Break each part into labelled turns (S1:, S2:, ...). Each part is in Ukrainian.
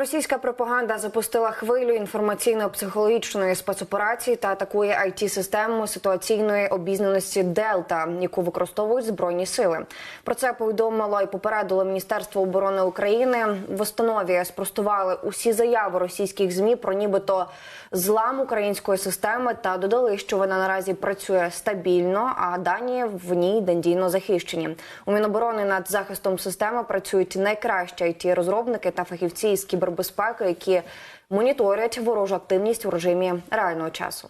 S1: Російська пропаганда запустила хвилю інформаційно-психологічної спецоперації та атакує it систему ситуаційної обізнаності Дельта, яку використовують збройні сили. Про це повідомило і попередило Міністерство оборони України. В установі спростували усі заяви російських змі про нібито злам української системи та додали, що вона наразі працює стабільно, а дані в ній надійно захищені. У Міноборони над захистом системи працюють найкращі it розробники та фахівці із кібербезпеки, які моніторять ворожу активність у режимі реального часу.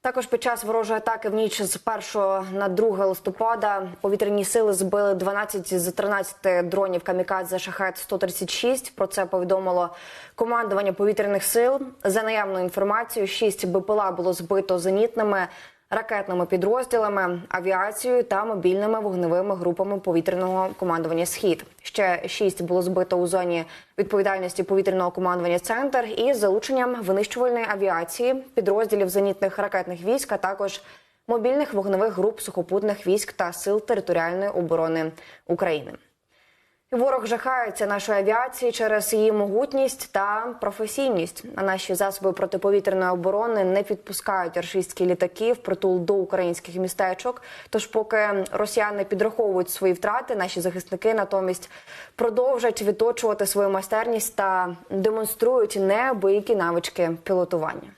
S1: Також під час ворожої атаки в ніч з 1 на 2 листопада повітряні сили збили 12 з 13 дронів камікадзе шахет 136 Про це повідомило командування повітряних сил. За наявною інформацією, 6 БПЛА було збито зенітними ракетними підрозділами, авіацією та мобільними вогневими групами повітряного командування Схід. Ще шість було збито у зоні відповідальності повітряного командування Центр із залученням винищувальної авіації, підрозділів зенітних ракетних військ, а також мобільних вогневих груп сухопутних військ та сил територіальної оборони України. Ворог жахається нашої авіації через її могутність та професійність. А наші засоби протиповітряної оборони не підпускають рашистські літаки в притул до українських містечок. Тож, поки росіяни підраховують свої втрати, наші захисники натомість продовжать відточувати свою майстерність та демонструють неабиякі навички пілотування.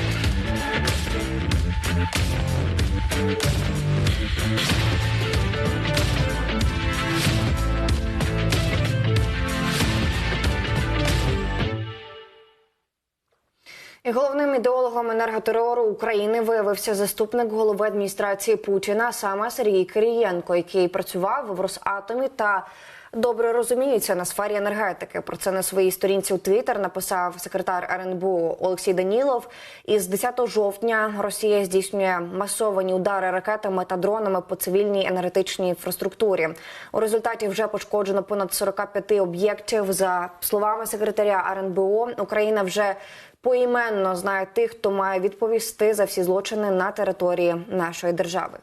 S1: І головним ідеологом енерготерору України виявився заступник голови адміністрації Путіна, саме Сергій Кирієнко, який працював в Росатомі та добре розуміється на сфері енергетики. Про це на своїй сторінці у Твіттер написав секретар РНБО Олексій Данілов. Із 10 жовтня Росія здійснює масовані удари ракетами та дронами по цивільній енергетичній інфраструктурі. У результаті вже пошкоджено понад 45 об'єктів. За словами секретаря РНБО, Україна вже поіменно знає тих, хто має відповісти за всі злочини на території нашої держави.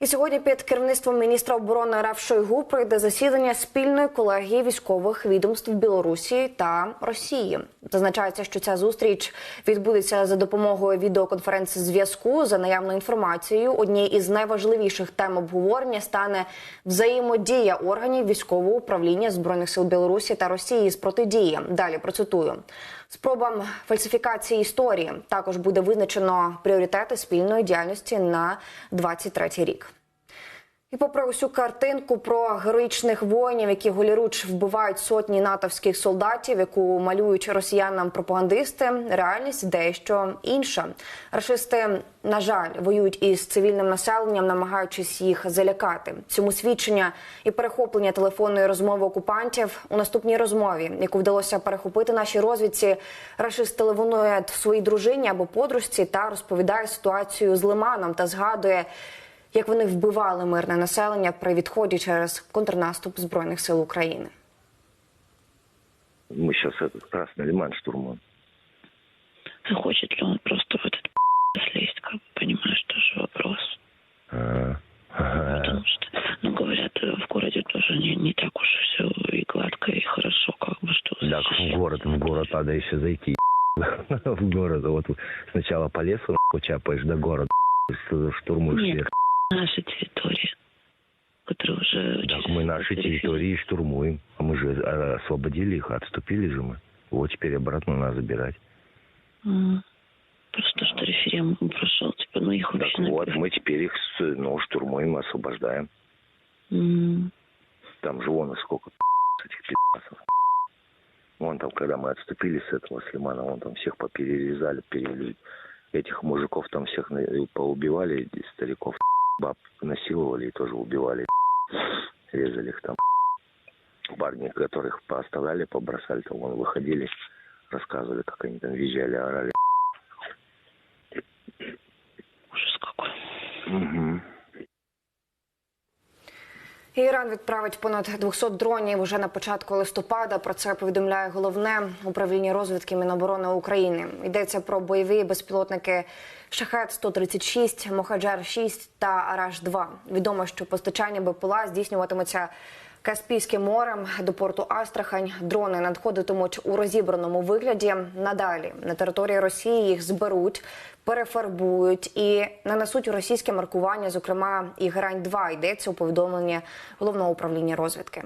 S1: І сьогодні під керівництвом міністра оборони РФ Шойгу пройде засідання спільної колегії військових відомств Білорусі та Росії. Зазначається, що ця зустріч відбудеться за допомогою відеоконференції зв'язку за наявною інформацією. Однією із найважливіших тем обговорення стане взаємодія органів військового управління збройних сил Білорусі та Росії з протидії. Далі процитую. Спробам фальсифікації історії також буде визначено пріоритети спільної діяльності на 23 рік. І попри усю картинку про героїчних воїнів, які голіруч вбивають сотні натовських солдатів, яку малюють росіянам пропагандисти, реальність дещо інша. Рашисти, на жаль, воюють із цивільним населенням, намагаючись їх залякати. Цьому свідчення і перехоплення телефонної розмови окупантів у наступній розмові, яку вдалося перехопити нашій розвідці, рашист телефонує своїй дружині або подружці та розповідає ситуацію з лиманом та згадує як вони вбивали мирне населення при відході через контрнаступ збройних сил України.
S2: Мы сейчас этот Красный Лиман штурмуем.
S3: Захочет ли он просто в этот слезть, как бы, понимаешь, тоже вопрос.
S2: А, ага.
S3: Потому что, ну, говорят, в городе тоже не, не так уж все и гладко, и хорошо, как бы, что...
S2: Так, в
S3: защищать.
S2: город, в город надо еще зайти. В город. Вот сначала по лесу нахуй, чапаешь до города. с- Штурмуешь
S3: Нет,
S2: всех.
S3: Наша территория, которая уже...
S2: Так мы наши территории штурмуем. А мы же э, освободили их, отступили же мы. Вот теперь обратно надо забирать.
S3: М. Просто что референдум прошел, типа, ну их
S2: Так
S3: вообще...
S2: вот,
S3: наверх.
S2: мы теперь их ну, штурмуем, освобождаем.
S3: М.
S2: Там же вон сколько этих пи***цев. Вон там, когда мы отступили с этого с Лимана, вон там всех поперерезали, перевели. Этих мужиков там всех поубивали, стариков, баб насиловали и тоже убивали. Резали их там. Парни, которых пооставляли, побросали, там вон выходили, Рассказывали, как они там визжали, орали.
S3: Ужас какой.
S2: Угу.
S1: Іран відправить понад 200 дронів уже на початку листопада. Про це повідомляє головне управління розвідки Міноборони України. Йдеться про бойові безпілотники Шахет 136 Мохаджар 6 та Араш 2 Відомо, що постачання БПЛА здійснюватиметься Каспійським морем до порту Астрахань. Дрони надходитимуть у розібраному вигляді. Надалі на території Росії їх зберуть, перефарбують і нанесуть у російське маркування, зокрема і грань 2 йдеться у повідомленні головного управління розвідки.